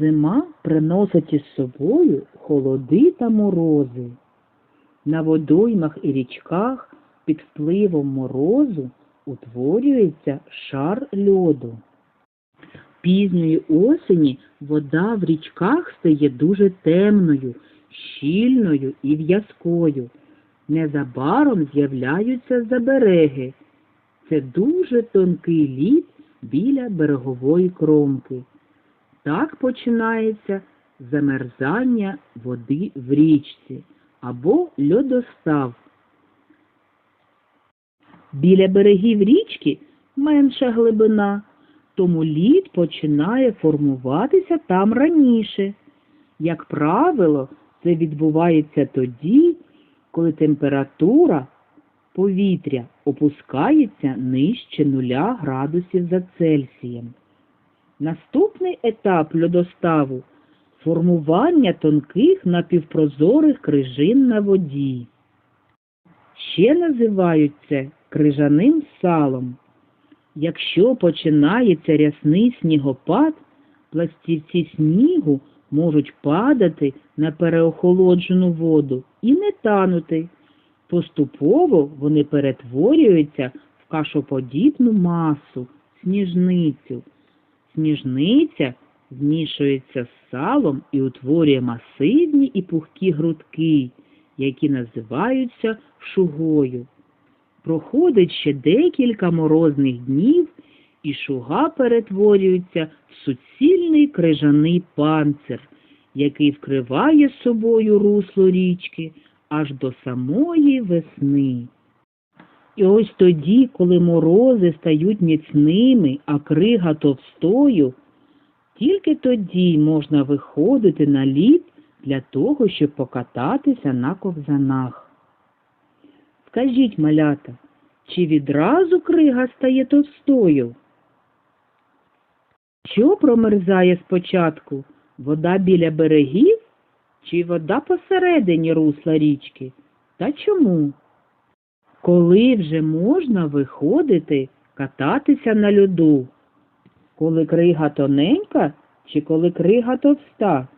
Зима приносить із собою холоди та морози. На водоймах і річках під впливом морозу утворюється шар льоду. Пізньої осені вода в річках стає дуже темною, щільною і в'язкою. Незабаром з'являються забереги. Це дуже тонкий лід біля берегової кромки. Так починається замерзання води в річці або льодостав. Біля берегів річки менша глибина, тому лід починає формуватися там раніше. Як правило, це відбувається тоді, коли температура повітря опускається нижче нуля градусів за Цельсієм. Наступний етап льодоставу формування тонких напівпрозорих крижин на воді. Ще називають це крижаним салом. Якщо починається рясний снігопад, пластівці снігу можуть падати на переохолоджену воду і не танути. Поступово вони перетворюються в кашоподібну масу, сніжницю. Сніжниця змішується з салом і утворює масивні і пухкі грудки, які називаються шугою. Проходить ще декілька морозних днів, і шуга перетворюється в суцільний крижаний панцир, який вкриває собою русло річки аж до самої весни. І ось тоді, коли морози стають міцними, а крига товстою, тільки тоді можна виходити на лід для того, щоб покататися на ковзанах. Скажіть, малята, чи відразу крига стає товстою? Що промерзає спочатку? Вода біля берегів чи вода посередині русла річки? Та чому? Коли вже можна виходити кататися на льоду? Коли крига тоненька чи коли крига товста?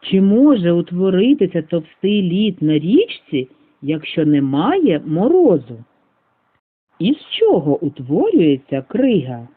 Чи може утворитися товстий лід на річці, якщо немає морозу? Із чого утворюється крига?